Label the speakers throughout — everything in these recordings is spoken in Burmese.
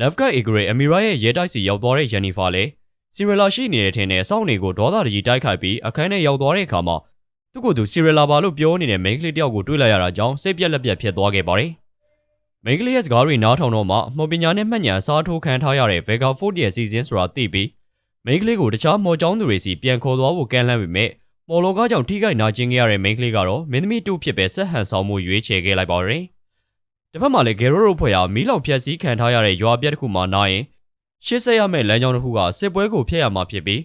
Speaker 1: Navka Igre အမီရာရဲ့ရဲတိုက်စီရောက်သွားတဲ့ Jennifer လည်းစီရလာရှိနေတဲ့ထင်နဲ့စောင့်နေကိုဒေါသတကြီးတိုက်ခိုက်ပြီးအခန်းထဲရောက်သွားတဲ့အခါမှာသူ့ကိုယ်သူစီရလာပါလို့ပြောနေတဲ့မိန်းကလေးတယောက်ကိုတွေ့လိုက်ရတာကြောင့်စိတ်ပြက်လက်ပြက်ဖြစ်သွားခဲ့ပါတယ်။မိန်းကလေးရဲ့စကားတွေနားထောင်တော့မှမော်ပညာနဲ့မှတ်ဉာဏ်စားထိုးခံထားရတဲ့ Vega Food ရဲ့စီစဉ်ဆိုတာသိပြီးမိန်းကလေးကိုတခြားမော်ကျောင်းသူတွေစီပြန်ခေါ်သွားဖို့ကမ်းလှမ်းပေမဲ့မော်လောကားကြောင့်ထိခိုက်နာကျင်ခဲ့ရတဲ့မိန်းကလေးကတော့မင်းသမီးတူဖြစ်ပဲဆက်ဟန်ဆောင်မှုရွေးချယ်ခဲ့လိုက်ပါတယ်။ တစ်ဖက်မှာလည်းဂယ်ရိုရိုဖွဲ့ဟာမီးလောင်ဖြက်စီးခံထားရတဲ့ရွာပြက်တစ်ခုမှာနာရင်ရှစ်ဆက်ရမယ့်လမ်းကြောင်းတစ်ခုကစစ်ပွဲကိုဖျက်ရမှာဖြစ်ပြီး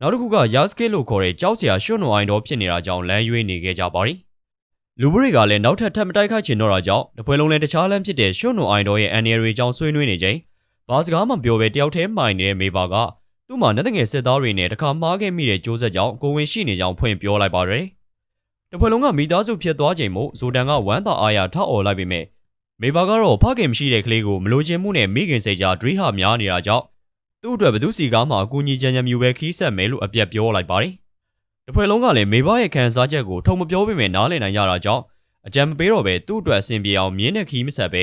Speaker 1: နောက်တစ်ခုကယာစကစ်လို့ခေါ်တဲ့ကြောက်စရာရွှွန့်နွအိုင်တော်ဖြစ်နေတာကြောင့်လမ်းရွေးနေခဲ့ကြပါတယ်။လူဘတွေကလည်းနောက်ထပ်ထပ်မတိုက်ခိုက်ချင်တော့တာကြောင့်တပွဲလုံးလည်းတခြားလမ်းဖြစ်တဲ့ရွှွန့်နွအိုင်တော်ရဲ့အန်ရီရီကြောင့်ဆွေးနွေးနေချိန်ဘာစကားမှပြောပဲတယောက်တည်းမှိုင်နေတဲ့မေဘာကသူ့မှာလက်ငယ်စစ်သားတွေနဲ့တခါမှားခဲ့မိတဲ့ကြိုးဆက်ကြောင့်ကိုဝင်ရှိနေကြောင်းဖွင့်ပြောလိုက်ပါတယ်။တပွဲလုံးကမိသားစုဖြစ်သွားချိန်မို့ဇိုဒန်ကဝမ်းသာအားရထအော်လိုက်ပေမဲ့ မေဘာကတော့ဖခင်မရှိတဲ့ကလေးကိုမလိုချင်မှုနဲ့မိခင်စိတ်ကြားတွေးဟာများနေတာကြောင့်သူ့အတွက်ဘသူစီကားမှအကူအညီချမ်းချမ်းမျိုးပဲခီးဆက်မယ်လို့အပြက်ပြောလိုက်ပါတယ်။တဖွဲ့လုံးကလည်းမေဘရဲ့ခံစားချက်ကိုထုံမပြောပေမဲ့နားလည်နိုင်ကြတာကြောင့်အကြံမပေးတော့ပဲသူ့အတွက်အဆင်ပြေအောင်မြင်းနဲ့ခီးမဆက်ပဲ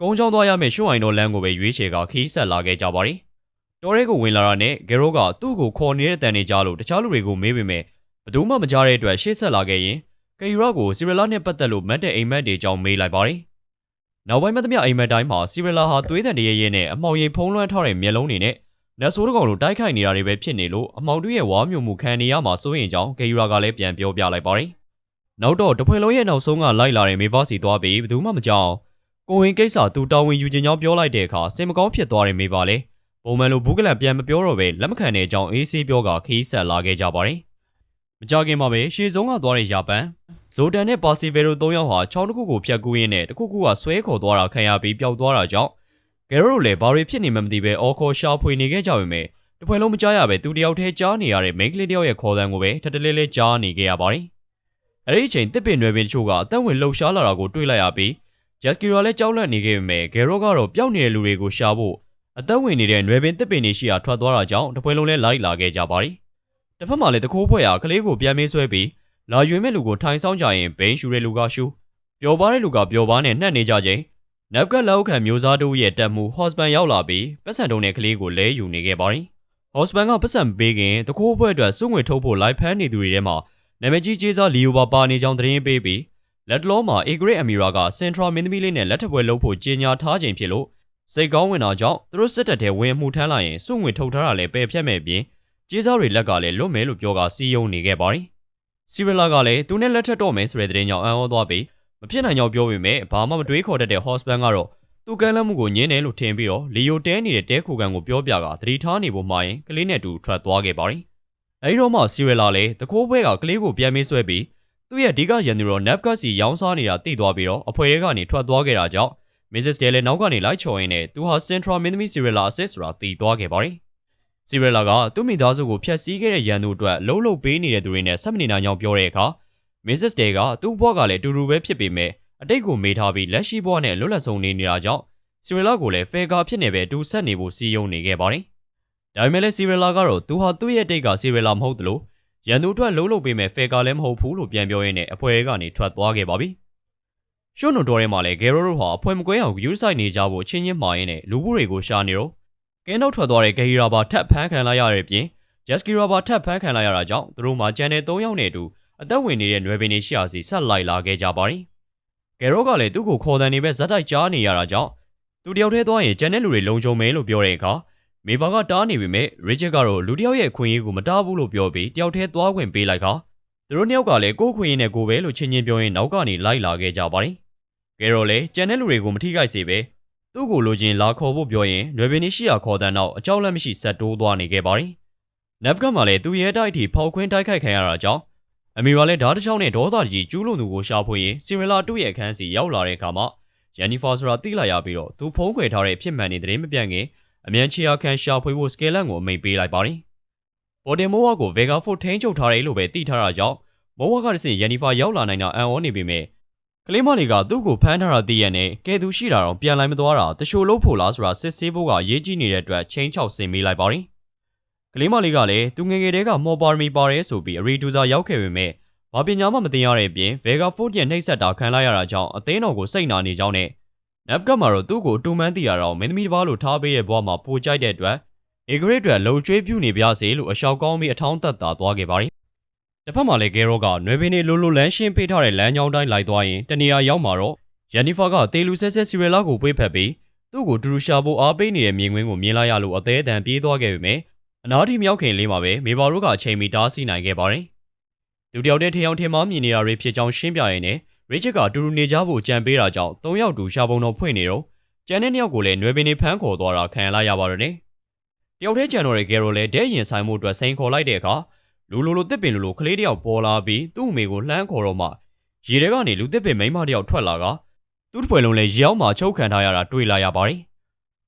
Speaker 1: ကုန်းချောင်းသွားရမယ့်ရွှွအိုင်တော်လမ်းကိုပဲရွေးချယ်ကခီးဆက်လာခဲ့ကြပါတယ်။တော်ရဲကိုဝင်လာတာနဲ့ဂေရိုကသူ့ကိုခေါ်နေတဲ့တန်နေကြလို့တခြားလူတွေကိုမေးပေမဲ့ဘသူမှမကြားတဲ့အတွက်ရှေ့ဆက်လာခဲ့ရင်ကီရော့ကိုစီရလာနဲ့ပတ်သက်လို့မတ်တဲ့အိမ်မက်တွေကြောင့်မေးလိုက်ပါတယ်။ နောက်ပိုင်းမှသမျှအိမ်မက်တိုင်းမှာစီရလာဟာသွေးတန်တရဲရဲနဲ့အမှောင်ရိပ်ဖုံးလွှမ်းထားတဲ့မျက်လုံးတွေနဲ့နတ်ဆိုးတကောင်လိုတိုက်ခိုက်နေတာတွေပဲဖြစ်နေလို့အမောင်တူရဲ့ဝါမျိုးမှုခံနေရမှာစိုးရင်ကြောင့်ဂေယူရာကလည်းပြန်ပြောပြလိုက်ပါတယ်။နောက်တော့တဖွင့်လုံးရဲ့နောက်ဆုံးကလိုက်လာတဲ့မေဘစီသွားပြီးဘယ်သူမှမကြောက်ကိုဝင်ကိစ္စသူတာဝန်ယူခြင်းကြောင့်ပြောလိုက်တဲ့အခါစင်မကောင်းဖြစ်သွားတဲ့မေဘလည်းပုံမှန်လိုဘူးကလန်ပြန်မပြောတော့ပဲလက်မခံတဲ့အကြောင်းအေးဆေးပြောကခီးဆက်လာခဲ့ကြပါတယ်။မကြခင်မှာပဲရှေ့ဆုံးကသွားတဲ့ယာပန် ဇိုတန်နဲ့ပါစီဗေရို၃ယောက်ဟာချောင်းတစ်ခုကိုဖျက်ကူးရင်းနဲ့တစ်ခုခုကဆွဲခေါ်သွားတာခံရပြီးပျောက်သွားတာကြောင့်ဂယ်ရိုတို့လည်းဘာတွေဖြစ်နေမှမသိပဲအော်ခေါ်ရှာဖွေနေခဲ့ကြပေမဲ့တပွဲလုံးမကြားရပဲသူတယောက်တည်းကြားနေရတဲ့မိန်းကလေးတယောက်ရဲ့ခေါ်သံကိုပဲထပ်တလဲလဲကြားနေခဲ့ရပါတယ်။အဲဒီအချိန်တစ်ပင်ရွယ်ပင်တချို့ကအသက်ဝင်လှုပ်ရှားလာတာကိုတွေ့လိုက်ရပြီးဂျက်စကီရာလည်းကြောက်လန့်နေခဲ့ပေမဲ့ဂယ်ရိုကတော့ပျောက်နေတဲ့လူတွေကိုရှာဖို့အသက်ဝင်နေတဲ့ရွယ်ပင်တစ်ပင်တွေရှိရာထွက်သွားတာကြောင့်တပွဲလုံးလဲလိုက်လာခဲ့ကြပါတယ်။တစ်ဖက်မှာလည်းတခိုးဖွဲ့ဟာကလေးကိုပြန်မေးဆွဲပြီး လာရွေမဲ့လူကိုထိုင်ဆောင်ကြရင်ဘိန်းရှူတဲ့လူကရှူပျော်ပါတဲ့လူကပျော်ပါနဲ့နှက်နေကြချိန်နက်ဖ်ကလောက်ခံမျိုးစားတို့ရဲ့တက်မှုဟော့စပန်ရောက်လာပြီးပတ်စံတုံးတဲ့ကလေးကိုလဲယူနေခဲ့ပါတယ်။ဟော့စပန်ကပတ်စံပေးခင်တကိုးဘွဲ့အတွက်စုငွေထုတ်ဖို့လိုက်ဖမ်းနေသူတွေထဲမှာနာမည်ကြီးကျေးစားလီယိုပါပါနေကြောင်းသတင်းပေးပြီးလက်တလောမှာအေဂရစ်အမီရာကစင်ထရာမင်းသမီးလေးနဲ့လက်ထပ်ပွဲလုပ်ဖို့ကြေညာထားခြင်းဖြစ်လို့စိတ်ကောင်းဝင်တာကြောင့်သူတို့စစ်တပ်ထဲဝင်မှုထမ်းလာရင်စုငွေထုတ်ထားတာလည်းပယ်ဖြတ်မဲ့ပြင်ကျေးစားတွေလက်ကလည်းလွတ်မယ်လို့ပြောကစီးယုံနေခဲ့ပါတယ်။ စီရလာကလည်းသူနဲ့လက်ထပ်တော့မယ်ဆိုတဲ့သတင်းကြောင့်အံ့ဩသွားပြီးမဖြစ်နိုင်ကြောင်းပြောပေမဲ့ဘာမှမတွေးခေါ်တတ်တဲ့ Hospan ကတော့သူကမ်းလှမ်းမှုကိုညင်းတယ်လို့ထင်ပြီးတော့လီယိုတဲနေတဲ့တဲခိုကန်ကိုပြောပြကသတိထားနေဖို့မှာရင်ကလေးနဲ့တူထွက်သွားခဲ့ပါတယ်။အဲဒီတော့မှစီရလာလည်းတကိုးဘွဲကကလေးကိုပြန်မေးဆွဲပြီးသူ့ရဲ့အဓိကရန်သူတော် Navgas စီရောင်းစားနေတာသိသွားပြီးတော့အဖွဲရဲကနေထွက်သွားခဲ့တာကြောင့် Mrs. Dale လည်းနောက်ကနေလိုက်ချော်ရင်းနဲ့သူဟာ Central မင်းသမီး Cirilla အစ်စ်ဆိုတာသိသွားခဲ့ပါတယ်။ Cirilla ကသူ့မိသားစုကိုဖျက်ဆီးခဲ့တဲ့ရန်သူအတွက်လှုပ်လှုပ်ပေးနေတဲ့သူတွေနဲ့ဆက်မနေနိုင်ကြောင်းပြောတဲ့အခါ Mrs. Dale ကသူ့ဘွားကလည်းအတူတူပဲဖြစ်ပေမဲ့အတိတ်ကိုမေးထားပြီးလက်ရှိဘွားနဲ့လွတ်လပ်ဆုံးနေနေတာကြောင့်စီရီလာကိုလည်းဖဲကာဖြစ်နေပဲတူဆက်နေဖို့စီယုံနေခဲ့ပါတယ်။ဒါပေမဲ့လည်းစီရီလာကတော့သူဟာသူ့ရဲ့တိတ်ကစီရီလာမဟုတ်သလိုရန်သူအတွက်လုံးလုံးပေးမဲ့ဖဲကာလည်းမဟုတ်ဘူးလို့ပြန်ပြောရင်းနဲ့အဖွဲကနေထွက်သွားခဲ့ပါပြီ။ရှွန်းနွန်တော်ထဲမှာလည်းဂေရိုရိုဟာအဖွဲမကွဲအောင်ယူဆိုင်နေကြဖို့ချင်းချင်းမှာရင်းနဲ့လူဘူးတွေကိုရှာနေတော့ ကဲနောက်ထွက်သွားတဲ့ဂေရီရာဘာထပ်ဖမ်းခံလိုက်ရတဲ့ပြင်ဂျက်စကီရာဘာထပ်ဖမ်းခံလိုက်ရတာကြောင့်သူတို့မှကျန်တဲ့၃ယောက်နဲ့အတူအသက်ဝင်နေတဲ့နွယ်ပင်တွေရှိရာစီဆက်လိုက်လာခဲ့ကြပါတယ်။ဂေရိုကလည်းသူ့ကိုခေါ်တဲ့နေပဲဇက်တိုက်ကြားနေရတာကြောင့်သူတယောက်တည်းသွားရင်ကျန်တဲ့လူတွေလုံခြုံမယ်လို့ပြောတဲ့အခါမေဘာကတားနေပေမဲ့ရစ်ချတ်ကတော့လူတယောက်ရဲ့ခွင့်ရေးကိုမတားဘူးလို့ပြောပြီးတယောက်တည်းသွားခွင့်ပေးလိုက်ခါသူတို့နှစ်ယောက်ကလည်းကိုယ်ခွင့်ရေးနဲ့ကိုယ်ပဲလို့ချင်းချင်းပြောရင်းနောက်ကနေလိုက်လာခဲ့ကြပါတယ်။ကဲတော့လေကျန်တဲ့လူတွေကိုမထိခိုက်စေပဲ သူ့ကိုလိုချင်လာခေါ်ဖို့ပြောရင်လွယ်ပင်ရှိရာခေါ်တဲ့နောက်အကြောက်လက်မရှိဆက်တိုးသွားနေခဲ့ပါတယ်။နက်ဖ်ကမှလည်းသူ့ရဲ့တိုက်အထိဖောက်ခွင်းတိုက်ခိုက်ခံရတာကြောင့်အမီရာလည်းဓာတ်တစ်ချောင်းနဲ့ဒေါသကြီးကျူးလွန်သူကိုရှာဖွေရင်စီရလာတူရဲ့အခန်းစီရောက်လာတဲ့အခါမှာယန်နီဖာဆိုတာသိလာရပြီးတော့သူဖုံးခွေထားတဲ့ဖြစ်မှန်နေတဲ့မပြတ်ခင်အမြန်ချီယာခန်ရှာဖွေဖို့စကေလန်ကိုအမိန်ပေးလိုက်ပါတယ်။ပေါ်တင်မိုးဝါကိုဗေဂါဖို့ထိန်းချုပ်ထားတယ်လို့ပဲသိထားတာကြောင့်မိုးဝါကတဆင့်ယန်နီဖာရောက်လာနိုင်တာအံ့ဩနေပေမဲ့ ကလေးမလေးကသူ့ကိုဖမ်းထားတာသိရနဲ့ကဲသူရှိတာတော့ပြန်လိုက်မသွားတာတချို့လို့ဖို့လားဆိုတာစစ်ဆေးဖို့ကအရေးကြီးနေတဲ့အတွက်ချင်းချောက်ဆင်ပေးလိုက်ပါတယ်။ကလေးမလေးကလည်းသူငငယ်တဲကမော်ပါရမီပါတယ်ဆိုပြီးအရီဒူဇာရောက်ခဲ့ပေမဲ့ဘာပညာမှမသိရတဲ့အပြင် Vega Food ရဲ့နှိပ်စက်တာခံလိုက်ရတာကြောင့်အသင်းတော်ကိုစိတ်နာနေကြောင်းနဲ့နပ်ကမှာတော့သူ့ကိုအတူမှန်းသိတာတော့မင်းသမီးတစ်ပါးလိုထားပေးတဲ့ဘဝမှာပိုကြိုက်တဲ့အတွက်အေဂရစ်အတွက်လုံကျွေးပြုနေပြစေလို့အလျှောက်ကောင်းပြီးအထောင်းသက်သာသွားခဲ့ပါတယ်။ တစ်ဖက်မှာလည်းဂဲရောကနွေပင်နေလိုလိုလမ်းရှင်းပေးထားတဲ့လမ်းကြောင်းတိုင်းလိုက်သွားရင်တနေရာရောက်မှာတော့ယန်နီဖာကတေလူဆဲဆဲစီရလာကိုပွေးဖက်ပြီးသူ့ကိုဒူရူရှာဖို့အားပေးနေတဲ့မြင်ကွင်းကိုမြင်လိုက်ရလို့အသေးအတန်ပြေးသွားခဲ့ပေမဲ့အနာတီမြောက်ခင်လေးမှာပဲမေဘာတို့ကအချိန်မီတားဆီးနိုင်ခဲ့ပါတယ်။လူတယောက်တည်းထယောင်ထင်မှားမြင်နေတာတွေဖြစ်ကြောင်းရှင်းပြရင်းနဲ့ရစ်ချစ်ကတူတူနေကြဖို့ကြံပေးတာကြောင့်၃ယောက်တူရှာပုံတော်ဖွင့်နေတော့ကျန်တဲ့နှစ်ယောက်ကိုလည်းနွယ်ပင်နေဖမ်းခေါ်သွားတာခံရလိုက်ရပါတယ်နဲ့တယောက်တည်းကျန်တော့တဲ့ဂယ်ရိုလည်းဒဲရင်ဆိုင်မှုအတွက်စိန်ခေါ်လိုက်တဲ့အခါ လူလိုလိုတစ်ပင်လိုလိုကလေးတယောက်ပေါ်လာပြီးသူ့အမေကိုလှမ်းခေါ်တော့မှရေထဲကနေလူတစ်ပင်မိန်းမတယောက်ထွက်လာကသူ့တစ်ပွဲလုံးလည်းရေအောက်မှာချုပ်ခံထားရတာတွေ့လာရပါတယ်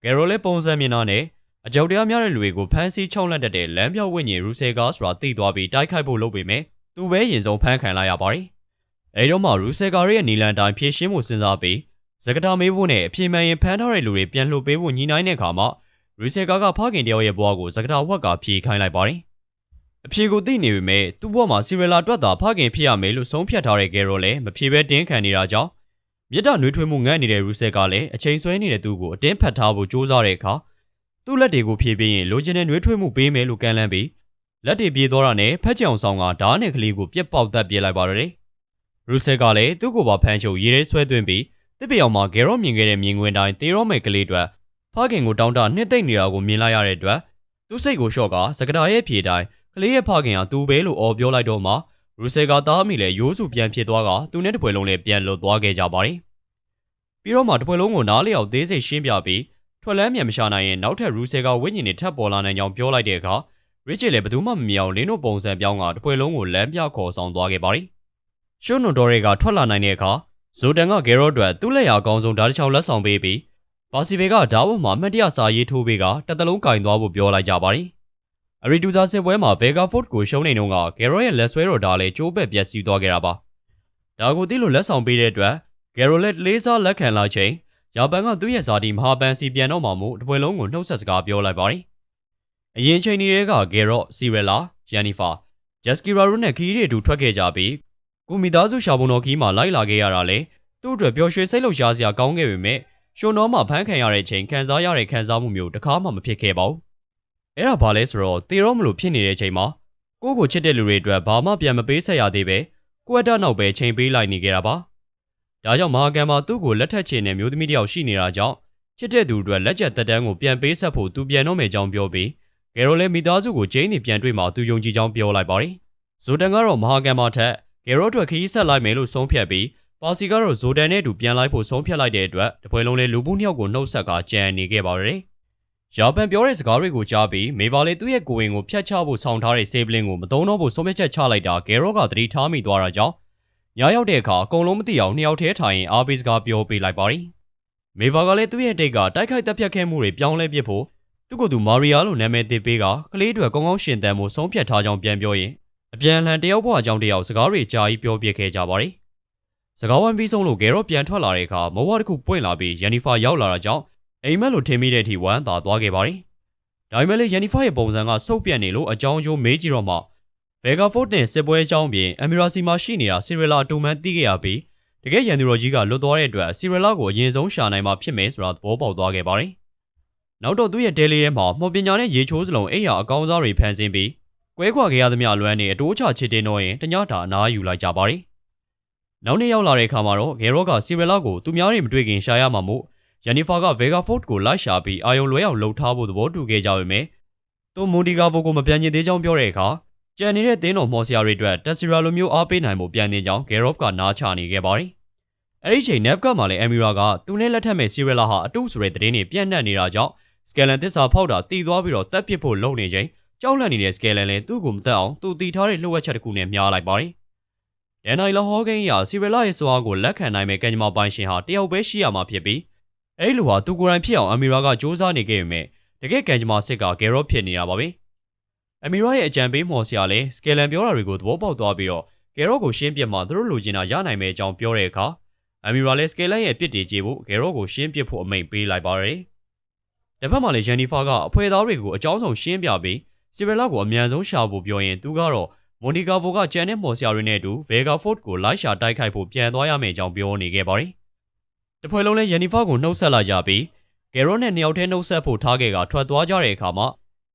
Speaker 1: ဂယ်ရိုလည်းပုံစံမြင်တာနဲ့အကြောက်တရားများတဲ့လူတွေကိုဖမ်းဆီးချုံလက်တတ်တဲ့လမ်းပြောက်ဝိညာဉ်ရူဆယ်ကားဆိုတာသိသွားပြီးတိုက်ခိုက်ဖို့လုပ်ပေမဲ့သူပဲရင်ဆုံးဖမ်းခံလိုက်ရပါတယ်အဲတော့မှရူဆယ်ကာရဲ့နီလန်တိုင်းဖြည့်ရှင်းမှုစဉ်းစားပြီးဇကတာမေးဖို့နဲ့အပြေမှန်ရင်ဖမ်းထားတဲ့လူတွေပြန်လှုပ်ပေးဖို့ညီနိုင်တဲ့အခါမှာရီဆယ်ကာကဖခင်တယောက်ရဲ့ဘဝကိုဇကတာဝက်ကဖြေခိုင်းလိုက်ပါတယ်။ အဖြေကိုသိနေပေမဲ့သူ့ဘဝမှာစီရလာတွက်တာဖခင်ဖြစ်ရမယ်လို့ဆုံးဖြတ်ထားတဲ့ဂယ်ရိုလည်းမဖြေဘဲတင်းခံနေတာကြောင့်မြစ်တာနှွေးထွေးမှုငတ်နေတဲ့ရီဆယ်ကလည်းအချိန်ဆွဲနေတဲ့သူ့ကိုအတင်းဖတ်ထားဖို့ကြိုးစားတဲ့အခါသူ့လက်တွေကိုဖြေပြီးရင်လိုချင်တဲ့နှွေးထွေးမှုပေးမယ်လို့ကန့်လန့်ပြီးလက်တွေပြေးသွားတာနဲ့ဖက်ချောင်ဆောင်ကဓားနဲ့ကလေးကိုပြက်ပေါက်တက်ပြေးလိုက်ပါတယ်။ရူဆယ်ကလည်းသူ့ကိုပါဖမ်းချုပ်ရေးရဲဆွဲသွင်းပြီးတစ်ပြောင်မှာဂယ်ရော့မြင်ခဲ့တဲ့မြင်ကွင်းတိုင်းတေရော့မယ်ကလေးတွေဖခင်ကိုတောင်းတနှစ်သိမ့်နေတာကိုမြင်လိုက်ရတဲ့အတွက်သူ့စိတ်ကိုလျှော့ကစကတာရဲ့ဖြေတိုင်း ကလေးရဲ့ဖခင်ဟာသူပဲလို့អော်ပြောလိုက်တော့မှရူဆယ်ကသားမိလည်းရိုးစုပြန်ဖြစ်သွားကသူနဲ့တပွဲလုံးလည်းပြန်လွတ်သွားခဲ့ကြပါတယ်။ပြီးတော့မှတပွဲလုံးကိုနားလျောက်သေးစိတ်ရှင်းပြပြီးထွက်လန်းမြန်မရှာနိုင်ရင်နောက်ထပ်ရူဆယ်ကဝိညာဉ်တွေထပ်ပေါ်လာနိုင်ကြောင်းပြောလိုက်တဲ့အခါရစ်ချစ်လည်းဘယ်သူမှမမြောင်လင်းတို့ပုံစံပြောင်းကတပွဲလုံးကိုလမ်းပြခေါ်ဆောင်သွားခဲ့ပါတယ်။ရှွန်းနွန်တော်တွေကထွက်လာနိုင်တဲ့အခါဇိုတန်ကဂေရော့အတွက်သူ့လက်ရာအကောင်းဆုံးဓာတ်တစ်ချောင်းလက်ဆောင်ပေးပြီးဘာစီဗေကဓာတ်ဝတ်မှာမှတ်တရစာရေးထိုးပေးကတစ်သလုံးကင်သွားဖို့ပြောလိုက်ကြပါတယ်။ အရီတူဇာစစ်ပွဲမှာဗေဂါဖို့ကိုရှုံးနေတော့ကဂေရော့ရဲ့လက်ဆွဲတော်ဓာတ်လည်းကျိုးပဲ့ပျက်စီးသွားခဲ့တာပါ။ဒါကိုသိလို့လက်ဆောင်ပေးတဲ့အတွက်ဂေရိုလက်လေးစားလက်ခံလာချိန်ယာပန်ကသူ့ရဲ့ဇာတိမဟာပန်စီပြန်တော့မှမို့တပွဲလုံးကိုနှုတ်ဆက်စကားပြောလိုက်ပါတယ်။အရင်ချိန်တွေကဂေရော့စီရလာယန်နီဖာဂျက်စကီရာရုနဲ့ခီးရီတူထွက်ခဲ့ကြပြီးကိုမီသားစုရှာပုံတော်ခီးမှာလိုက်လာခဲ့ရတာလေသူ့အတွက်ပျော်ရွှင်စိတ်လှုပ်ရှားစရာကောင်းခဲ့ပေမဲ့ရှုံတော်မှာဖမ်းခံရတဲ့ချိန်ခံစားရတဲ့ခံစားမှုမျိုးတစ်ခါမှမဖြစ်ခဲ့ပါဘူး။ အဲ့ဒါဘာလဲဆိုတော့တေရောမလို့ဖြစ်နေတဲ့ချိန်မှာကိုကိုချစ်တဲ့လူတွေအတွက်ဘာမှပြန်မပေးဆက်ရသေးပဲကွက်တာနောက်ပဲချိန်ပေးလိုက်နေကြတာပါ။ဒါကြောင့်မဟာကံမှာသူ့ကိုလက်ထက်ချင်တဲ့မျိုးသမီးတယောက်ရှိနေတာကြောင့်ချစ်တဲ့သူအတွက်လက်ချက်တက်တန်းကိုပြန်ပေးဆက်ဖို့သူပြန်တော့မယ်ကြောင်းပြောပြီးဂယ်ရိုလည်းမိသားစုကိုဂျိန်းနေပြန်တွေ့မှသူယုံကြည်ကြောင်းပြောလိုက်ပါတယ်။ဇိုတန်ကတော့မဟာကံမှာထက်ဂယ်ရိုအတွက်ခရီးဆက်လိုက်မယ်လို့ဆုံးဖြတ်ပြီးပါစီကတော့ဇိုဒန်နဲ့အတူပြန်လိုက်ဖို့ဆုံးဖြတ်လိုက်တဲ့အတွက်တပွဲလုံးလေးလူမှုနှစ်ယောက်ကိုနှုတ်ဆက်ကကြံနေခဲ့ပါရယ်။ ယာပန်ပြောတဲ့စကားတွေကိုကြားပြီးမေဘာလေးသူ့ရဲ့ကိုဝင်ကိုဖျက်ချဖို့ဆောင်ထားတဲ့ဆေးပလင်းကိုမသုံးတော့ဖို့ဆုံးဖြတ်ချက်ချလိုက်တာဂယ်ရော့ကသတိထားမိသွားတာကြောင့်ညာရောက်တဲ့အခါအကုန်လုံးမသိအောင်နှစ်ယောက်တည်းထိုင်ရင်အားပေးစကားပြောပေးလိုက်ပါရီ။မေဘာကလည်းသူ့ရဲ့တိတ်ကတိုက်ခိုက်တပ်ဖြတ်ခဲ့မှုတွေပြောင်းလဲပစ်ဖို့သူ့ကိုယ်သူမာရီယာလို့နာမည်သစ်ပေးကကလေးတွေကောင်းကောင်းရှင်သန်မှုဆုံးဖြတ်ထားကြောင်းပြန်ပြောရင်အပြန်အလှန်တယောက်ဘွားအကြောင်းတယောက်စကားတွေကြားပြီးပြောပြခဲ့ကြပါတယ်။စကားဝိုင်းပြီးဆုံးလို့ဂယ်ရော့ပြန်ထွက်လာတဲ့အခါမဝါတစ်ခုပွင့်လာပြီးယန်နီဖာရောက်လာတာကြောင့် အိမ်မက်လိုထင်မိတဲ့အထိဝမ်းသာသွားခဲ့ပါတယ်။ဒါပေမဲ့လည်းယန်နီဖာရဲ့ပုံစံကစုပ်ပြတ်နေလို့အကြောင်းကျိုးမေးကြည့်တော့မှဗေဂါဖို့တ်နဲ့စစ်ပွဲအကြောင်းပြင်အမီရာစီမှာရှိနေတာစီရလာတူမန်သိခဲ့ရပြီးတကယ်ရန်သူတော်ကြီးကလွတ်သွားတဲ့အတွက်စီရလာကိုအရင်ဆုံးရှာနိုင်မှာဖြစ်မယ်ဆိုတာသဘောပေါက်သွားခဲ့ပါတယ်။နောက်တော့သူ့ရဲ့ဒဲလေးထဲမှာမော်ပညာနဲ့ရေချိုးစလုံးအိယာအကောင်းစားတွေဖန်ဆင်းပြီးကွဲခွာခဲ့ရသမျှလွမ်းနေအတိုးချချစ်တင်တော့ရင်တညတာအနားယူလိုက်ကြပါတယ်။နောက်နေ့ရောက်လာတဲ့အခါမှာတော့ဂယ်ရော့ကစီရလာကိုသူများတွေမတွေ့ခင်ရှာရမှာမို့ ယန်နီဖာကဗေဂါဖို့တ်ကိုလိုက်ရှာပြီးအာယုံလွဲအောင်လှုပ်ထားဖို့သဘောတူခဲ့ကြပေမယ့်သူမွန်ဒီဂါဗိုကိုမပြန်ကျင်သေးကြောင်းပြောတဲ့အခါကြံနေတဲ့တင်းတော်မော်ဆီယာတွေအတွက်တက်စီရာလိုမျိုးအားပေးနိုင်ဖို့ပြန်နေကြောင်းဂယ်ရော့ကနားချနေခဲ့ပါတယ်။အဲဒီချိန်နက်ဖ်ကမှလည်းအမီရာကသူနဲ့လက်ထက်မဲ့စီရလာဟာအတုဆိုတဲ့သတင်းတွေပြန့်နှံ့နေတာကြောင့်စကယ်လန်တစ္ဆာဖောက်တာတည်သွားပြီးတော့တက်ပစ်ဖို့လုပ်နေချိန်ကြောက်လန့်နေတဲ့စကယ်လန်လည်းသူ့ကိုမတက်အောင်သူတီထားတဲ့လှုပ်ဝက်ချက်တစ်ခုနဲ့မြားလိုက်ပါတယ်။ဒန်နိုင်လဟောဂိန်းရာစီရလာရဲ့စွာကိုလက်ခံနိုင်မဲ့ကံကြမ္မာပိုင်ရှင်ဟာတယောက်ပဲရှိရမှာဖြစ်ပြီး အဲ့လိုဟာသူကိုယ်တိုင်ဖြစ်အောင်အမီရာကစ조사နေခဲ့ပေမဲ့တကယ်ကံကြမ္မာစစ်ကဂယ်ရော့ဖြစ်နေတာပါပဲ။အမီရာရဲ့အကြံပေးမော်ဆီယာလည်းစကယ်လန်ပြောတာတွေကိုသဘောပေါက်သွားပြီးတော့ဂယ်ရော့ကိုရှင်းပြမှသူတို့လိုချင်တာရနိုင်မဲ့အကြောင်းပြောတဲ့အခါအမီရာလည်းစကယ်လန်ရဲ့ပြစ်တီကြေဖို့ဂယ်ရော့ကိုရှင်းပြဖို့အမိန့်ပေးလိုက်ပါတယ်။တစ်ဖက်မှာလည်းယန်နီဖာကအဖွဲသားတွေကိုအကြောင်းဆောင်ရှင်းပြပြီးစီဗယ်လာကိုအမြန်ဆုံးရှာဖို့ပြောရင်သူကတော့မွန်ဒီကာဗိုကကျန်တဲ့မော်ဆီယာတွေနဲ့အတူဗေဂါဖို့တ်ကိုလိုက်ရှာတိုက်ခိုက်ဖို့ပြန်သွားရမယ့်အကြောင်းပြောနေခဲ့ပါတယ် တဖွဲ့လုံးလည်းယန်နီဖာကိုနှုတ်ဆက်လာကြပြီးဂယ်ရိုနဲ့နှစ်ယောက်တည်းနှုတ်ဆက်ဖို့ထားခဲ့ကထွက်သွားကြတဲ့အခါမှာ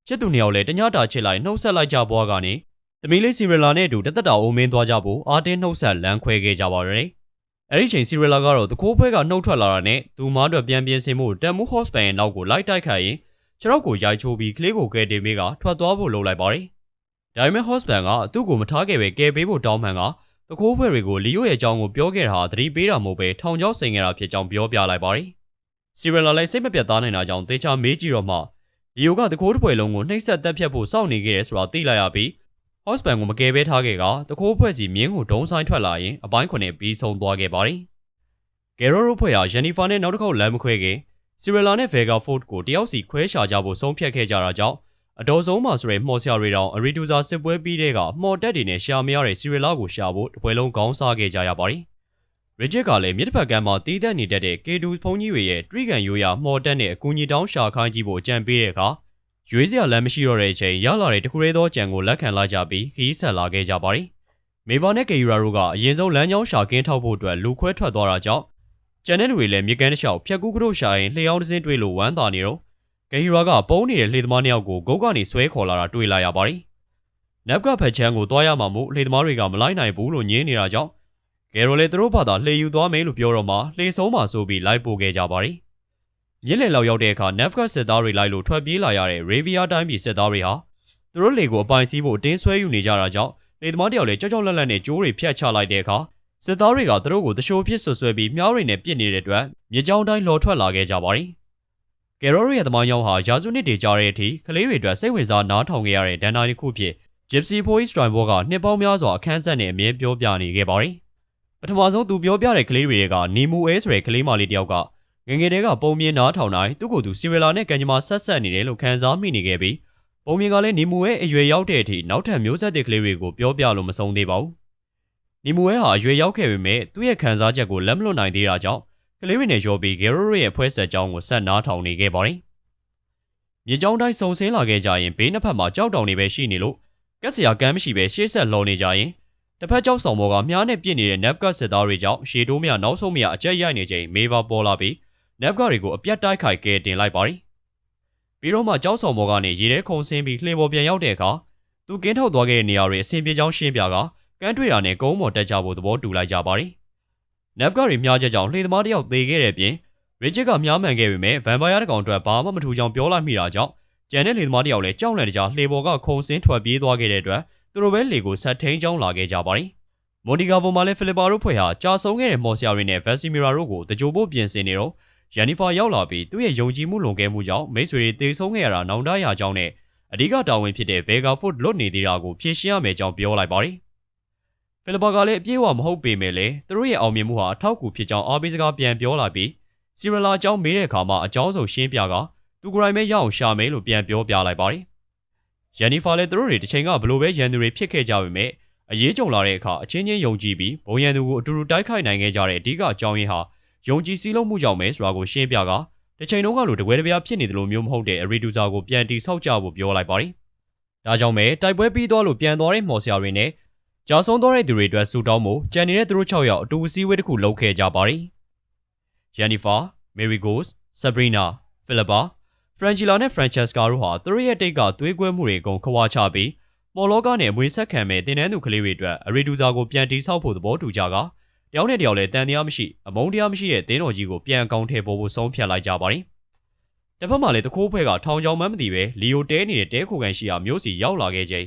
Speaker 1: ချစ်သူနှစ်ယောက်လည်းတညတာချစ်လိုက်နှုတ်ဆက်လိုက်ကြပွားကနေသမီးလေးစီရလာနဲ့အတူတသက်တာအိုမင်းသွားကြဖို့အာတင်းနှုတ်ဆက်လမ်းခွဲခဲ့ကြပါရတယ်။အဲဒီချိန်စီရလာကတော့တကိုးဖွဲကနှုတ်ထွက်လာတာနဲ့သူမားအတွက်ပြန်ပြင်းစင်မှုတမ်မူဟော့စပန်ရဲ့နောက်ကိုလိုက်တိုက်ခိုက်ရင်ခြေထောက်ကိုရိုက်ချိုးပြီးကလေးကိုကယ်တင်ပေးကထွက်သွားဖို့လုပ်လိုက်ပါတယ်။ဒါပေမဲ့ဟော့စပန်ကသူ့ကိုမထားခဲ့ပဲကယ်ပေးဖို့တောင်းပန်က တကိုးဖွဲတွေကိုလီယိုရဲ့အကြောင်းကိုပြောခဲ့တာဟာသတိပေးတာမဟုတ်ပဲထောင်ချောက်ဆင်ခဲ့တာဖြစ်ကြောင်းပြောပြလိုက်ပါတယ်။စီရလာလည်းစိတ်မပြတ်သားနိုင်တာကြောင့်တေချာမေးကြည့်တော့မှလီယိုကတကိုးတစ်ပွဲလုံးကိုနှိပ်စက်တက်ဖြတ်ဖို့စောင့်နေခဲ့တယ်ဆိုတာသိလိုက်ရပြီးဟော့စပန်ကိုမကယ်ပဲထားခဲ့ကတကိုးဖွဲ့စီမြင်းကိုဒုံဆိုင်ထွက်လာရင်အပိုင်းခွနဲ့ပြီးဆုံးသွားခဲ့ပါတယ်။ဂယ်ရိုရိုဖွဲ့ဟာယန်နီဖာနဲ့နောက်တစ်ခေါက်လမ်းမခွဲခင်စီရလာနဲ့ဗေဂါဖို့ကိုတယောက်စီခွဲရှာကြဖို့ဆုံးဖြတ်ခဲ့ကြတာကြောင့် အတော်ဆုံးမှာဆိုရဲမှော်ဆရာတွေတောင်အရီဒူဇာစစ်ပွဲပြီးတဲ့ကမှော်တက်တွေနဲ့ရှာမရတဲ့စီရလာကိုရှာဖို့တပွဲလုံးခေါင်းစားခဲ့ကြရပါတယ်။ရစ်ချစ်ကလည်းမြစ်တစ်ဖက်ကမ်းမှာတီးသက်နေတတ်တဲ့ကေဒူဖုန်ကြီးတွေရဲ့တွေးကန်ရိုးရာမှော်တက်နဲ့အကူအညီတောင်းရှာခိုင်းကြည့်ဖို့ကြံပေးတဲ့အခါရွေးစရာလမ်းမရှိတော့တဲ့အချိန်ရလာတဲ့တခုရဲသောကြံကိုလက်ခံလာကြပြီးခီးဆက်လာခဲ့ကြပါတယ်။မေဘာနဲ့ကေယူရာတို့ကအရင်ဆုံးလမ်းကြောင်းရှာကင်းထောက်ဖို့အတွက်လူခွဲထွက်သွားတာကြောင့်ကျန်တဲ့လူတွေလည်းမြေကမ်းတစ်လျှောက်ဖြတ်ကူးကတို့ရှာရင်လှေအောင်တစ်စင်းတွေ့လို့ဝမ်းသာနေတော့ ဂေဟီရာကပုံးနေတဲ့လှေသမားနှစ်ယောက်ကိုဂုတ်ကနေဆွဲခေါ်လာတာတွေ့လာရပါတယ်။နက်ကဖက်ချမ်းကိုတွားရမှာမို့လှေသမားတွေကမလိုက်နိုင်ဘူးလို့ညင်းနေတာကြောင့်ဂေရိုလည်းသူတို့ဘာသာလှေယူသွားမယ်လို့ပြောတော့မှလှေဆုံးမှဆိုပြီးလိုက်ပို့ခဲ့ကြပါတယ်။မြစ်လယ်လောက်ရောက်တဲ့အခါနက်ကစစ်သားတွေလိုက်လို့ထွက်ပြေးလာရတဲ့ရေဗီယာတိုင်းပြည်စစ်သားတွေဟာသူတို့လှေကိုအပိုင်စီးဖို့တင်းဆွဲယူနေကြတာကြောင့်လှေသမားတယောက်လည်းကြောက်ကြောက်လန့်လန့်နဲ့ကြိုးတွေဖြတ်ချလိုက်တဲ့အခါစစ်သားတွေကသူတို့ကိုတရှိုးဖြစ်ဆွဆွဲပြီးမြားတွေနဲ့ပြစ်နေတဲ့အတွက်မြေကြောင်းတိုင်းလော်ထွက်လာခဲ့ကြပါတယ်။ ကယ်ရိုရီရဲ့သမိုင်းကြောင်းဟာရာစုနှစ်တည်ကြတဲ့အထိကလေးတွေအတွက်စိတ်ဝင်စားနားထောင်ခဲ့ရတဲ့ဒန်နာတစ်ခုဖြစ် Gypsy Boys Strike ဘောကနှစ်ပေါင်းများစွာအခန်းဆက်နဲ့အမြဲပြောပြနေခဲ့ပါတယ်။ပထမဆုံးသူပြောပြတဲ့ကလေးတွေကနီမူအဲဆိုတဲ့ကလေးမလေးတယောက်ကငငယ်တဲကပုံမြင်နားထောင်တိုင်းသူ့ကိုယ်သူစီရလာနဲ့ကန်ဂျမာဆက်ဆက်နေတယ်လို့ခံစားမိနေခဲ့ပြီးပုံမြင်ကလည်းနီမူရဲ့အရွယ်ရောက်တဲ့အထိနောက်ထပ်မျိုးဆက်တဲ့ကလေးတွေကိုပြောပြလို့မဆုံးသေးပါဘူး။နီမူရဲ့ဟာအရွယ်ရောက်ခဲ့ပေမဲ့သူ့ရဲ့ခံစားချက်ကိုလက်မလွတ်နိုင်သေးတာကြောင့် ကလေးတွေနဲ့ရောပြီးဂယ်ရိုရဲ့ဖွဲ့ဆက်ကြောင်းကိုဆက်နားထောင်နေခဲ့ပါတယ်။မြေကြောင်းတိုင်းစုံစင်းလာခဲ့ကြရင်ဘေးနှစ်ဖက်မှာကြောက်တောင်တွေပဲရှိနေလို့ကက်စရာကမ်းမရှိပဲရှေ့ဆက်လော်နေကြရင်တစ်ဖက်ကြောက်ဆောင်ဘောကမြားနဲ့ပြစ်နေတဲ့ Navga စစ်သားတွေကြောင့်ရှေတိုးမြနောက်ဆုံးမြအကြက်ရိုက်နေချိန်မေဘာပေါ်လာပြီး Navga တွေကိုအပြတ်တိုက်ခိုက်ကဲတင်လိုက်ပါတယ်။ပြီးတော့မှကြောက်ဆောင်ဘောကနေရေထဲခုန်ဆင်းပြီးလှေပေါ်ပြန်ရောက်တဲ့အခါသူကင်းထောက်သွားခဲ့တဲ့နေရာတွေအဆင်ပြေချောင်းရှင်းပြကကမ်းတွေ့တာနဲ့ကုန်းပေါ်တက်ကြဖို့သဘောတူလိုက်ကြပါတယ်။ Navga တွေမြားချက်ကြောင့်လှေသမားတယောက်သေခဲ့တဲ့ပြင် Richard ကမြားမှန်ခဲ့ပေမဲ့ Vampire တကောင်အတွက်ဘာမှမထူကြောင်ပြောလိုက်မိတာကြောင့်ကျန်တဲ့လေသမားတယောက်လည်းကြောက်လန့်တကြားလှေပေါ်ကခုန်ဆင်းထွက်ပြေးသွားခဲ့တဲ့အတွက်သူတို့ပဲလေကိုဆက်ထိန်ကြောင်းလာခဲ့ကြပါတယ်။မွန်တီဂါဗိုမှာလည်းဖိလစ်ပါတို့ဖွဲ့ဟာကြာဆုံးခဲ့တဲ့မော်ဆီယာရီနဲ့ဗက်စီမီရာတို့ကိုတကြိုဖို့ပြင်ဆင်နေတော့ယန်နီဖာရောက်လာပြီးသူ့ရဲ့ယုံကြည်မှုလွန်ကဲမှုကြောင့်မိတ်ဆွေတွေတေဆုံးခဲ့ရတာနောင်တရကြောင်းနဲ့အဓိကတာဝန်ဖြစ်တဲ့ဗေဂါဖုတ်လွတ်နေသေးတာကိုဖြေရှင်းရမယ်ကြောင်းပြောလိုက်ပါတယ်။ ဖိလစ်ပါကလည်းအပြေးအဝမဟုတ်ပေမဲ့လည်းသူတို့ရဲ့အောင်မြင်မှုဟာအထောက်အကူဖြစ်ကြောင်းအားပေးစကားပြန်ပြောလာပြီးစီရလာအကြောင်းမေးတဲ့အခါမှာအကြောင်းစုံရှင်းပြကသူကိုယ်တိုင်ပဲရအောင်ရှာမယ်လို့ပြန်ပြောပြလိုက်ပါတယ်။ယန်နီဖာလည်းသူတို့တွေတစ်ချိန်ကဘလို့ပဲရန်သူတွေဖြစ်ခဲ့ကြပေမဲ့အရေးကြုံလာတဲ့အခါအချင်းချင်းယုံကြည်ပြီးဘုံရန်သူကိုအတူတူတိုက်ခိုက်နိုင်ခဲ့ကြတဲ့အဓိကအကြောင်းရင်းဟာယုံကြည်စည်းလုံးမှုကြောင့်ပဲဆိုတာကိုရှင်းပြကတစ်ချိန်လုံးကလိုတကွဲတပြားဖြစ်နေတယ်လို့မျိုးမဟုတ်တဲ့အရီဒူဇာကိုပြန်တီဆောက်ကြဖို့ပြောလိုက်ပါတယ်။ဒါကြောင့်ပဲတိုက်ပွဲပြီးသွားလို့ပြန်သွားတဲ့မော်ဆရာတွေနဲ့ ကြာဆုံးသွားတဲ့သူတွေအတွက်ဆူတောင်းဖို့ကြံနေတဲ့သူတို့6ယောက်အတူအစည်းအဝေးတစ်ခုလုပ်ခဲ့ကြပါတယ်။ Jennifer, Mary Ghost, Sabrina, Philippa, Frangela နဲ့ Francesca တို့ဟာသူတို့ရဲ့တိတ်ကသွေးကွဲမှုတွေအကုန်ခွာချပြီးမော်လောကနဲ့အမွေဆက်ခံမဲ့တင်နန်းသူကလေးတွေအတွက်အရီဒူဇာကိုပြန်တီဆောက်ဖို့သဘောတူကြကတယောက်နဲ့တယောက်လည်းတန်တရားမရှိအမုန်းတရားမရှိတဲ့တင်းတော်ကြီးကိုပြန်အကောင့်ထဲပေါ်ဖို့ဆုံးဖြတ်လိုက်ကြပါတယ်။တစ်ဖက်မှာလည်းတခိုးဖွဲ့ကထောင်ချောင်းမှန်းမသိပဲလီယိုတဲနေတဲ့တဲခိုကန်ရှိရာမျိုးစီရောက်လာခဲ့ချိန်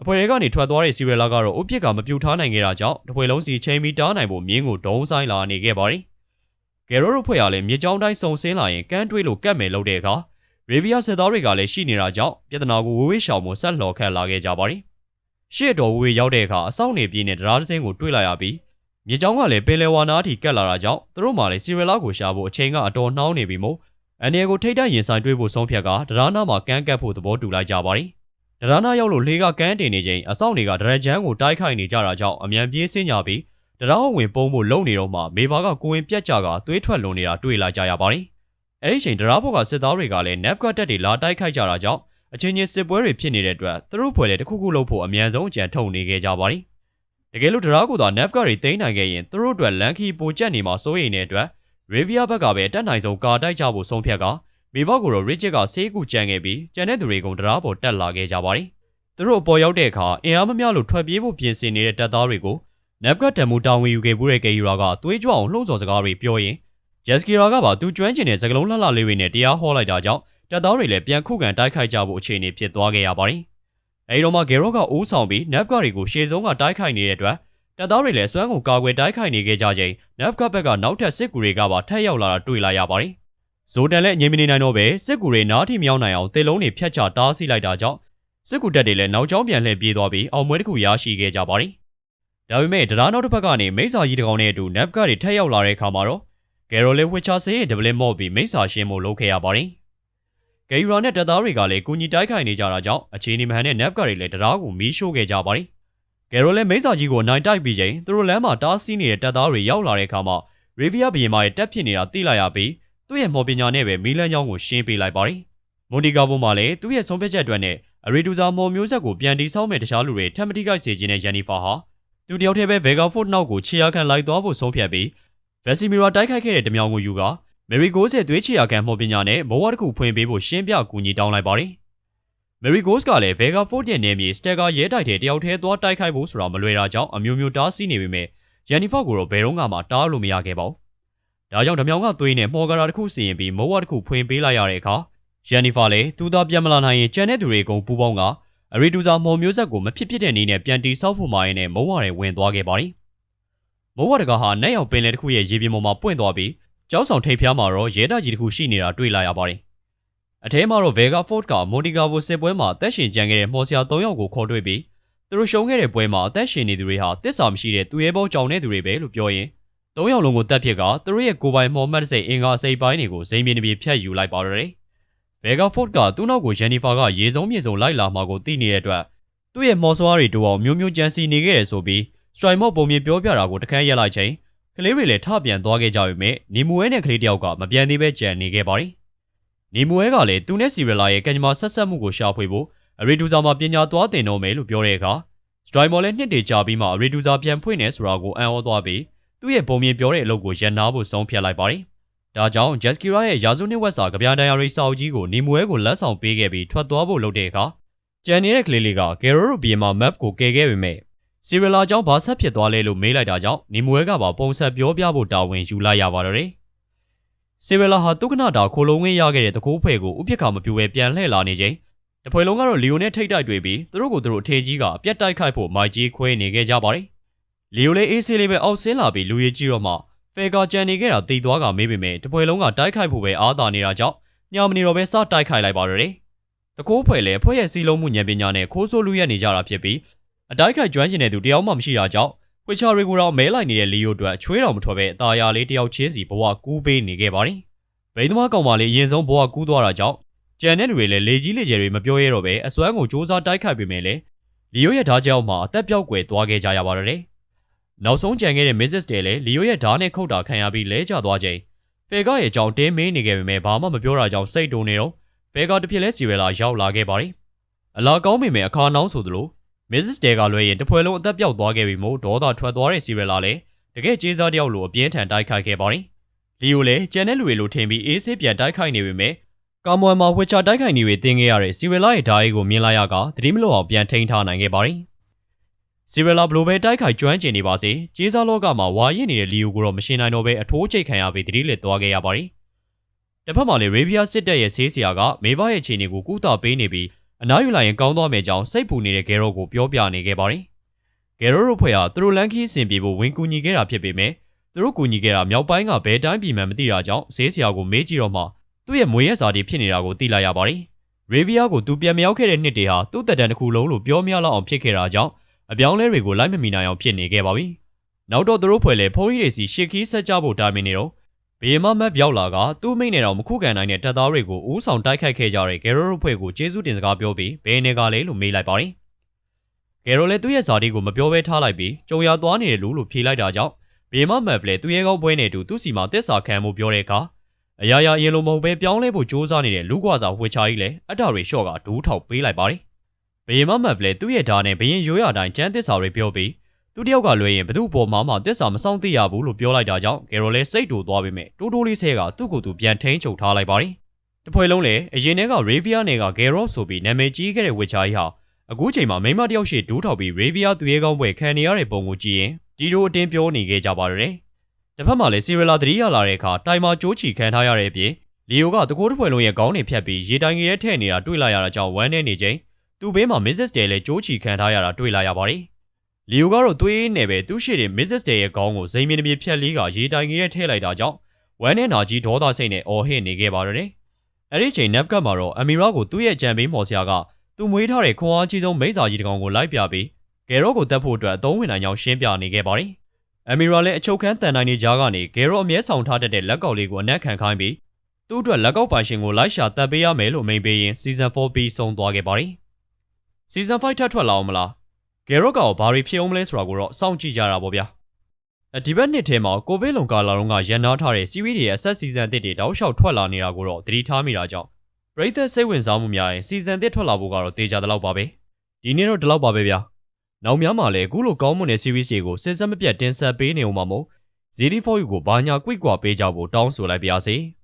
Speaker 1: အဖွဲတွေကနေထွက်သွားတဲ့စီရလာကတော့အုတ်ပြစ်ကမပြူထားနိုင်ခဲ့တာကြောင့်တပွဲလုံးစီချိန်ပြီးတားနိုင်ဖို့မြင်းကိုဒုံးဆိုင်လာနေခဲ့ပါတယ်။ဂယ်ရိုတို့ဖွဲ့ကလည်းမြေကြောင်းတိုင်းစုံဆင်းလာရင်ကန်းတွေးလို့ကတ်မယ်လို့တဲ့အခါရေဗီယာစစ်သားတွေကလည်းရှိနေတာကြောင့်ပြဿနာကိုဝေးဝေးရှောင်ဖို့ဆက်လှော်ခတ်လာခဲ့ကြပါတယ်။ရှေ့တော်ဝေးရောက်တဲ့အခါအဆောင်နေပြင်းနဲ့တရားသင်းကိုတွေ့လာရပြီးမြေကြောင်းကလည်းပင်လယ်ဝါနာအထိကတ်လာတာကြောင့်သူတို့မှလည်းစီရလာကိုရှာဖို့အချိန်ကအတော်နှောင်းနေပြီမို့အန်ဒီယကိုထိတ်တရင်ဆိုင်တွေ့ဖို့ဆုံးဖြတ်ကတရားနာမှာကန်းကတ်ဖို့သဘောတူလိုက်ကြပါတယ်။ တရားနာရောက်လို့လေကကန်းတင်နေချိန်အဆောင်တွေကဒရဂျန်ကိုတိုက်ခိုက်နေကြတာကြောင့်အမြန်ပြေးဆင်းကြပြီးတရားဝင်ပုံဖို့လုံနေတော့မှမေဘာကကိုဝင်ပြက်ကြကသွေးထွက်လွန်နေတာတွေ့လာကြရပါတယ်။အဲဒီချိန်တရားဘော်ကစစ်သားတွေကလည်း Navga တက်တွေလာတိုက်ခိုက်ကြတာကြောင့်အချင်းချင်းစစ်ပွဲတွေဖြစ်နေတဲ့အတွက်သူတို့ဖွဲ့လေတစ်ခုခုလုပ်ဖို့အမြန်ဆုံးအကြံထုတ်နေခဲ့ကြပါတယ်။တကယ်လို့တရားကိုသာ Navga တွေတိမ့်နိုင်ခဲ့ရင်သူတို့အတွက်လန်ခီပိုကျက်နေမှာစိုးရိမ်တဲ့အတွက်ရေဗီယာဘက်ကပဲတက်နိုင်ဆုံးကာတိုက်ကြဖို့ဆုံးဖြတ်က မေဘော့ကိုတော့ Richard ကဆေးကူကြံခဲ့ပြီးကျန်တဲ့သူတွေကတရားပေါ်တက်လာခဲ့ကြပါတယ်။သူတို့အပေါ်ရောက်တဲ့အခါအင်အားမမျှလို့ထွက်ပြေးဖို့ပြင်ဆင်နေတဲ့တပ်သားတွေကို Navgat တံမူတောင်းဝင်ယူခဲ့မှုတဲ့ကေယူရာကသွေးကြွအောင်လှုံ့ဆော်စကားတွေပြောရင် Jaskira ကပါသူကျွမ်းကျင်တဲ့စကလုံးလှလှလေးတွေနဲ့တရားဟောလိုက်တာကြောင့်တပ်သားတွေလည်းပြန်ခုခံတိုက်ခိုက်ကြဖို့အခြေအနေဖြစ်သွားခဲ့ရပါတယ်။အဲဒီတော့မှ Gero ကအိုးဆောင်ပြီး Navgat တွေကိုရှေ့ဆုံးကတိုက်ခိုက်နေတဲ့အတွက်တပ်သားတွေလည်းစွမ်းကုန်ကာကွယ်တိုက်ခိုက်နေခဲ့ကြချိန် Navgat ဘက်ကနောက်ထပ်စစ်ကူတွေကပါထပ်ရောက်လာတာတွေ့လာရပါတယ်။ ဇိုတန်လည်းငြိမ်မနေနိုင်တော့ပဲစစ်ကူတွေနားထိမြောင်းနိုင်အောင်တေလုံးတွေဖြတ်ချတားဆီးလိုက်တာကြောင့်စစ်ကူတပ်တွေလည်းနောက်ကျောင်းပြန်လှည့်ပြေးသွားပြီးအောင်ပွဲတစ်ခုရရှိခဲ့ကြပါတယ်။ဒါပေမဲ့တရားနောက်တစ်ဖက်ကနေမိစ္ဆာကြီးတကောင်နဲ့အတူ Navgat တွေထပ်ရောက်လာတဲ့အခါမှာတော့ Gero လည်းဝစ်ချာဆေးရဲ့ဒဗလင်မော့ပြီးမိစ္ဆာရှင်းဖို့လုပ်ခဲ့ရပါတယ်။ဂေယူရာနဲ့တပ်သားတွေကလည်းကူညီတိုက်ခိုက်နေကြတာကြောင့်အခြေအနေမှန်တဲ့ Navgat တွေလည်းတရားကိုမီးရှို့ခဲ့ကြပါတယ်။ဂယ်ရိုလည်းမိစ္ဆာကြီးကိုနိုင်တိုက်ပြီးချိန်သူတို့လမ်းမှာတားဆီးနေတဲ့တပ်သားတွေရောက်လာတဲ့အခါမှာရေဗီယာဘီယင်မာရဲ့တက်ဖြစ်နေတာသိလိုက်ရပြီး သူ့ရဲ့မော်ပညာနဲ့ပဲမီလန်ချောင်းကိုရှင်းပေးလိုက်ပါတယ်။မွန်တီကာဗိုမှာလည်းသူ့ရဲ့ဆုံးဖြတ်ချက်အတွက်နဲ့အရီဒူဇာမော်မျိုးဆက်ကိုပြန်တီးဆောက်မဲ့တခြားလူတွေထပ်မတိကိုက်စေခြင်းနဲ့ယန်နီဖာဟာသူတယောက်တည်းပဲဗေဂါဖို့နောက်ကိုခြေရခံလိုက်သွားဖို့ဆုံးဖြတ်ပြီးဗက်စီမီရာတိုက်ခိုက်ခဲ့တဲ့တမြောင်ကိုယူကမယ်ရီကိုးဆက်သွေးချေရခံမော်ပညာနဲ့ဘဝတစ်ခုဖွင့်ပေးဖို့ရှင်းပြကူညီတောင်းလိုက်ပါတယ်။ Mary Ghost ကလည်း Vega Fort ရဲ့နေမြေ Stagger ရဲတိုက်ထဲတယောက်တည်းသွားတိုက်ခိုက်ဖို့ဆိုတာမလွယ်တာကြောင့်အမျိုးမျိုးတားဆီးနေပေမဲ့ Jennifer ကိုတော့ဘယ်တော့မှတားလို့မရခဲ့ပါဘူး။ ဒါကြောင့်ဓမြောင်ကသွေးနဲ့မော်ဂရာတစ်ခုစီရင်ပြီးမိုးဝါတစ်ခုဖွင့်ပေးလိုက်ရတဲ့အခါ Jennifer လည်းသူသားပြန်မလာနိုင်ရင်ကျန်တဲ့သူတွေအကုန်ပူပေါင်းကအရီဒူဇာမော်မျိုးဆက်ကိုမဖြစ်ဖြစ်တဲ့နည်းနဲ့ပြန်တီဆောက်ဖို့မှရင်နဲ့မိုးဝါတွေဝင်သွားခဲ့ပါတယ်။မိုးဝါတကဟာနက်ရောက်ပင်လယ်တစ်ခုရဲ့ရေပြင်ပေါ်မှာပွင့်သွားပြီးကျောင်းဆောင်ထိပ်ဖျားမှာတော့ရဲတပ်ကြီးတစ်ခုရှိနေတာတွေ့လာရပါတယ်။အထဲမှာတော့ Vega Fort က Montigavo စစ်ပွဲမှာအသက်ရှင်ကျန်ခဲ့တဲ့မော်ဆရာ၃ယောက်ကိုခေါ်တွေ့ပြီးသူတို့ရှုံးခဲ့တဲ့ပွဲမှာအသက်ရှင်နေသူတွေဟာတစ္ဆာမရှိတဲ့သူရဲဘောကြောင်တဲ့သူတွေပဲလို့ပြောရင် ၃ယောက်လုံးကိုတက်ဖြစ်ကသူတို့ရဲ့ကိုယ်ပိုင်မော်မတ်စိတ်အင်္ဂါစိတ်ပိုင်းတွေကိုဇိမ်မြင်တပြေဖြတ်ယူလိုက်ပါတော့တယ်။ Vega Fort ကသူ့နောက်ကို Jennifer ကရေစုံမြေစုံလိုက်လာမှာကိုသိနေတဲ့အတွက်သူ့ရဲ့မော်ဆွားတွေတိုးအောင်မျိုးမျိုးကြံစီနေခဲ့တယ်ဆိုပြီး Strike မော့ပုံမြင်ပြောပြတာကိုတခန်းရက်လိုက်ချိန်ကလေးတွေလည်းထပြန်သွားခဲ့ကြပေမဲ့နေမူဝဲနဲ့ကလေးတယောက်ကမပြန်သေးပဲကြံနေခဲ့ပါတယ်။နေမူဝဲကလည်းသူနဲ့စီရလာရဲ့ကံကြမ္မာဆက်ဆက်မှုကိုရှာဖွေဖို့အရီဒူဇာမှာပညာသွားတင်တော့မယ်လို့ပြောတဲ့အခါစထရိုင်မော်လည်းနှစ်တည်ကြာပြီးမှအရီဒူဇာပြန်ဖွင့်နေဆိုတာကိုအံ့ဩသွားပြီး သူ့ရဲ့ပုံမြင်ပြောတဲ့အလုပ်ကိုရန်နာဖို့ဆုံးဖြတ်လိုက်ပါတယ်။ဒါကြောင့်ဂျက်စကီရာရဲ့ရာဇဝနှစ်ဝက်စာကြပြဒိုင်ယာရီစာအုပ်ကြီးကိုနေမူဝဲကိုလက်ဆောင်ပေးခဲ့ပြီးထွက်သွားဖို့လုပ်တဲ့အခါကျန်နေတဲ့ကလေးလေးကဂယ်ရိုရိုဘီယမာမက်ကိုကယ်ခဲ့ပေမဲ့စီရလာကြောင့်ဘာဆက်ဖြစ်သွားလဲလို့မေးလိုက်တာကြောင့်နေမွဲကပါပုံဆက်ပြောပြဖို့တာဝန်ယူလိုက်ရပါတော့တယ်။စီရလာဟာတုကနာတာခိုလုံးဝင်းရခဲ့တဲ့တကိုးဖွဲ့ကိုဥပက္ခမပြူပဲပြန်လှည့်လာနေချိန်တဖွဲလုံးကတော့လီယိုနဲ့ထိတ်တိုက်တွေ့ပြီးသူတို့ကိုသူတို့အထေကြီးကအပြတ်တိုက်ခိုက်ဖို့မိုက်ကြီးခွဲနေခဲ့ကြပါတယ်။ လီယိုလည်းအေးဆေးလေးပဲအောက်ဆင်းလာပြီးလူရည်ကြီးတော့မှဖဲကာကြံနေခဲ့တာတည်သွားကမေးပေမဲ့တပွဲလုံးကတိုက်ခိုက်ဖို့ပဲအားသာနေတာကြောင့်ညမနေတော့ပဲစတိုက်ခိုက်လိုက်ပါတော့တယ်။တကိုးဖွဲ့လည်းဖွဲ့ရဲ့စီလုံးမှုဉာဏ်ပညာနဲ့ခိုးဆိုးလူရက်နေကြတာဖြစ်ပြီးအတိုက်ခိုက်ကျွမ်းကျင်တဲ့သူတယောက်မှမရှိတာကြောင့်ခွေချာတွေကိုတော့မဲလိုက်နေတဲ့လီယိုအတွက်ချွေးတော်မထွက်ပဲအตาရလေးတယောက်ချင်းစီဘဝကူးပေးနေခဲ့ပါတယ်။ဘိန်းသမားကောင်မလေးအရင်ဆုံးဘဝကူးသွားတာကြောင့်ကြံတဲ့လူတွေလည်းလေကြီးလေကျယ်တွေမပြောရတော့ပဲအစွမ်းကိုစူးစမ်းတိုက်ခိုက်ပေမဲ့လည်းလီယိုရဲ့ဓာကြောက်မှာအသက်ပြောက်ွယ်သွားခဲ့ကြရပါတော့တယ်။ နောက်ဆုံးကြံခဲ့တဲ့ Mrs. တဲလည်းလီယိုရဲ့ဓာနဲ့ခုတ်တာခံရပြီးလဲကျသွားချိန်ဖေကရဲ့ကြောင်တင်းမင်းနေခဲ့ပေမဲ့ဘာမှမပြောတာကြောင့်စိတ်တုန်နေတော့ဖေကတစ်ဖြစ်လဲစီရလာရောက်လာခဲ့ပါတယ်။အလာကောင်းပေမဲ့အခါနှောင်းဆိုသလိုမစ္စစ်တဲကလွဲရင်တပွဲလုံးအသက်ပြောက်သွားခဲ့ပြီမို့ဒေါသထွက်သွားတဲ့စီရလာလည်းတကယ်ကြေးစားတယောက်လိုအပြင်းထန်တိုက်ခိုက်ခဲ့ပါတယ်။လီယိုလည်းကျန်တဲ့လူတွေလိုထင်ပြီးအေးဆေးပြန်တိုက်ခိုက်နေပေမဲ့ကာမွယ်မှာဝစ်ချာတိုက်ခိုက်နေတွေတင်ခဲ့ရတဲ့စီရလာရဲ့ဓာတ်အိတ်ကိုမြင်လိုက်ရကသတိမလို့အောင်ပြန်ထိန်းထားနိုင်ခဲ့ပါတယ်။ စီရလာဘလိုပဲတိုက်ခိုက်ကျွမ်းကျင်နေပါစေကြေးစားလောကမှာဝါရစ်နေတဲ့လီယိုကိုတော့မရှင်းနိုင်တော့ပဲအထိုးချိတ်ခံရပြီးသတိလက်သွားခဲ့ရပါတယ်။တစ်ဖက်မှာလည်းရေဗီယာစစ်တပ်ရဲ့ဆေးဆရာကမေဘရဲ့ခြေနေကိုကုသပေးနေပြီးအနားယူလိုက်ရင်ကောင်းသွားမယ်ကြောင်းစိတ်ပူနေတဲ့ဂယ်ရိုကိုပြောပြနေခဲ့ပါတယ်။ဂယ်ရိုတို့ဖွဲ့ဟာသူတို့လန်ခီးစင်ပြေဖို့ဝင်ကူညီခဲ့တာဖြစ်ပေမဲ့သူတို့ကူညီခဲ့တာမြောက်ပိုင်းကဘယ်တိုင်းပြည်မှမသိတာကြောင့်ဈေးဆရာကိုမေးကြည့်တော့မှသူ့ရဲ့မွေရက်စာတွေဖြစ်နေတာကိုသိလိုက်ရပါတယ်။ရေဗီယာကိုသူပြန်မရောက်ခဲ့တဲ့နှစ်တွေဟာသူ့တက်တန်တစ်ခုလုံးလို့ပြောမရလောက်အောင်ဖြစ်ခဲ့တာကြောင့် အပြောင်းလဲတွေကိုလိုက်မမီနိုင်အောင်ဖြစ်နေခဲ့ပါပြီ။နောက်တော့သူတို့ဖွဲ့လေဖုန်းကြီးတွေစီရှစ်ခီးဆက်ကြဖို့တာမင်နေတော့ဘေးမမက်ရောက်လာကသူ့မိတ်နဲ့တော့မခုခံနိုင်တဲ့တပ်သားတွေကိုဦးဆောင်တိုက်ခိုက်ခဲ့ကြတဲ့ဂယ်ရိုရိုဖွဲ့ကိုကျေးဇူးတင်စကားပြောပြီးဘယ်နေကလဲလို့မေးလိုက်ပါတယ်။ဂယ်ရိုလည်းသူ့ရဲ့ဇာတိကိုမပြောဘဲထားလိုက်ပြီးကြုံရသွားနေတယ်လို့လို့ဖြေလိုက်တာကြောင့်ဘေးမမက်လည်းသူ့ရဲ့ကောင်းပွဲနဲ့တူသူ့စီမှာတက်စာခံမှုပြောတဲ့အခါအရာရာအရင်လိုမဟုတ်ပဲပြောင်းလဲဖို့ကြိုးစားနေတဲ့လူကွာစာဝှေချာကြီးလည်းအတာတွေလျှော့ကဒူးထောက်ပေးလိုက်ပါတယ်။ ဘေးမမက်လည်းသူ့ရဲ့ဓာတ်နဲ့ဘရင်ရိုးရတိုင်းကျန်းသစ္စာတွေပြောပြီးသူတယောက်ကလွှဲရင်ဘသူ့ပေါ်မှာမှတစ္ဆာမဆောင်သိရဘူးလို့ပြောလိုက်တာကြောင့်ဂယ်ရိုလည်းစိတ်တူသွားပေမဲ့တိုးတိုးလေးဆဲကသူ့ကိုယ်သူပြန်ထိန်ချုပ်ထားလိုက်ပါတယ်။တစ်ဖွဲလုံးလည်းအရင်တည်းက Ravia နယ်က Geralt ဆိုပြီးနာမည်ကြီးခဲ့တဲ့ Witcher ကြီးဟာအခုချိန်မှာမိန်းမတစ်ယောက်ရှိဒူးထောက်ပြီး Ravia သူရဲကောင်းပွဲခံနေရတဲ့ပုံကိုကြည့်ရင်ဒီလိုအတင်းပြောနေခဲ့ကြပါတော့တယ်။တစ်ဖက်မှာလည်း Cirilla သတိရလာတဲ့အခါတိုင်မာကြိုးချီခံထားရတဲ့အပြင်လီယိုကတကိုးတစ်ဖွဲလုံးရဲ့ခေါင်းတွေဖြတ်ပြီးရေတိုင်ငယ်ရဲ့ထဲ့နေတာတွေ့လာရတာကြောင့်ဝမ်းနေနေချိန် သူ့ဘေးမှာ Mrs. Dale လည်းကြိုးချီခံထားရတာတွေ့လာရပါတယ်။လီယိုကတော့သွေးနဲ့ပဲသူ့ရှိတဲ့ Mrs. Dale ရဲ့ခေါင်းကိုဇိမ်မင်းတစ်ပြေဖြတ်လေးကရေတိုင်ငယ်ရဲ့ထဲ့လိုက်တာကြောင့်ဝမ်းနေနာကြီးဒေါသစိတ်နဲ့အော်ဟစ်နေခဲ့ပါတော့တယ်။အဲ့ဒီချိန် Navgat မှာတော့ Amira ကိုသူ့ရဲ့ကြံပေးမော်ဆရာကသူမွေးထားတဲ့ခွန်အားကြီးဆုံးမိစ္ဆာကြီးတစ်ကောင်ကိုလိုက်ပြပြီးဂယ်ရော့ကိုတက်ဖို့အတွက်အသုံးဝင်နိုင်ကြောင်းရှင်းပြနေခဲ့ပါတယ်။ Amira လည်းအချုပ်ခန်းတန်တိုင်းနေကြားကနေဂယ်ရော့အမြဲဆောင်ထားတတ်တဲ့လက်ကောက်လေးကိုအနက်ခံခိုင်းပြီးသူ့အတွက်လက်ကောက်ပိုင်ရှင်ကိုလိုက်ရှာတက်ပေးရမယ်လို့မိန်ပေးရင် Season 4ပြီးဆုံးသွားခဲ့ပါတယ်။ Season 5ထပ်ထွက်လာအောင်မလားဂယ်ရော့ကဘာတွေဖြစ်အောင်မလဲဆိုတာကိုတော့စောင့်ကြည့်ကြတာပေါ့ဗျာ။ဒီဘက်နှစ်ထဲမှာကိုဗစ်လုံကာလာတော့ကရန်နာထားတဲ့ series တွေရဲ့ဆက် season တစ်တွေတောက်လျှောက်ထွက်လာနေတာကိုတော့သတိထားမိတာကြောင့်ပရိသတ်စိတ်ဝင်စားမှုများရင် season တစ်ထွက်လာဖို့ကတော့တေချာတဲ့လောက်ပါပဲ။ဒီနေ့တော့ဒီလောက်ပါပဲဗျာ။နောက်များမှာလည်းအခုလိုကောင်းမွန်တဲ့ series တွေကိုစဉ်ဆက်မပြတ်တင်ဆက်ပေးနေအောင်ပါမို့ ZD4U ကိုဘာညာ quick ကွာပေးကြဖို့တောင်းဆိုလိုက်ပါရစေ။